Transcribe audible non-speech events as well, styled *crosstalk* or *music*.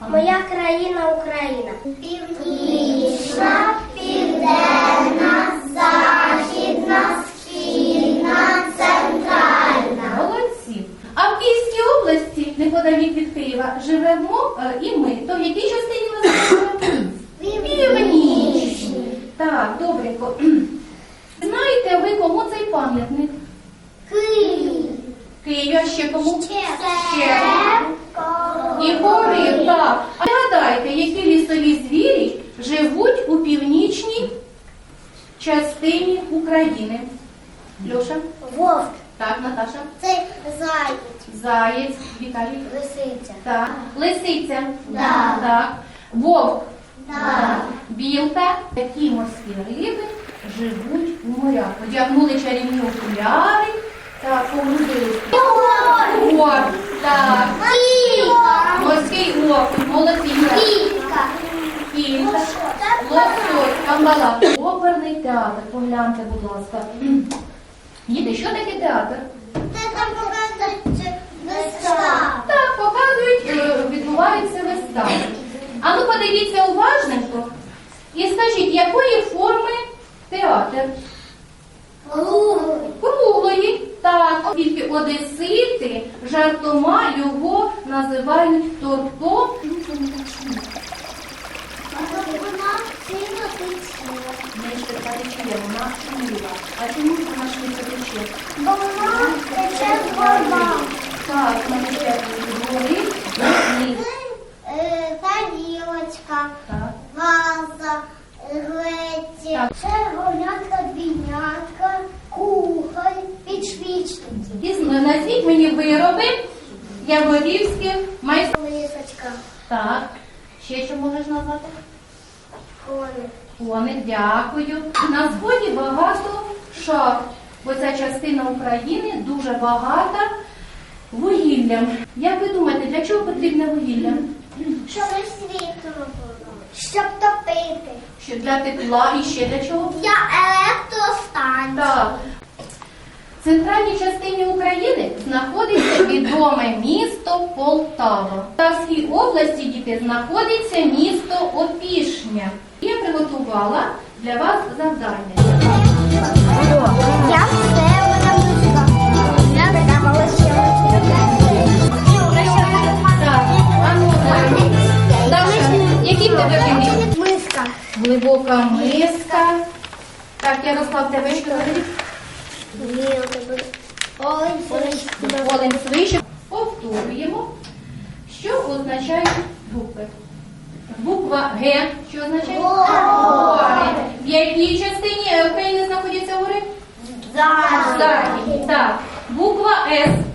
Моя країна Україна. Північна, південна, західна, східна, центральна. Молодці. А в Київській області, неподалік від Києва, живемо е, і ми. То в якій частині ми живемо? Північній. Так, добренько. *clears throat* Знаєте ви, кому цей пам'ятник? Київ. Києві, а ще кому? Ще. І гори, так. А гадайте, які лісові звірі живуть у північній частині України? Льоша? Вовк. Так, Наташа. Це заєць. Заєць, Віталій. Лисиця. Так. Лисиця. Да. Так. Вовк. Да. Білка. Які морські риби живуть у морях? Одягнули чарівні окуляри та погрузились. Ор. Так. Кілька. Морський окунь, молодці. Кілька. Кілька. Лосось, камбала. Оперний театр. Погляньте, будь ласка. *clears throat* Діти, що таке театр? Це там показується вистава. Так, показують, е, відбуваються вистави. А ну подивіться уважненько і скажіть, якої форми театр? Круглої. Так, тільки одесити жартома його називають торто. Вона сильно тече. Менше тече, вона шумлива. А чому вона швидше тече? Бо вона тече з горба. Так, вона тече з гори. Тарілочка, ваза, глеці, червонятка, двійнятка, кухоль, підшвічники. І назвіть мені вироби яворівських майстрів. Так. Ще що можеш назвати? Коник. Коник, дякую. На сході багато шахт, бо ця частина України дуже багата вугіллям. Як ви думаєте, для чого потрібне вугілля? Щоб світло було. Щоб топити. Що для тепла і ще для чого? Для електростанції. Так. В центральній частині України знаходиться відоме місто Полтава. В Полтавській області діти знаходиться місто Опішня. Приготувала для вас завдання. Я все вона. Я видавала ще Так, а Даша, які в тебе? Миска. Глибока миска. Так, Ярослав, тебе що говорить? Олень свище. Повторюємо, що означають букви. Буква Г, що означає? Якій частині України знаходяться гори? Зараз. Так. Буква С.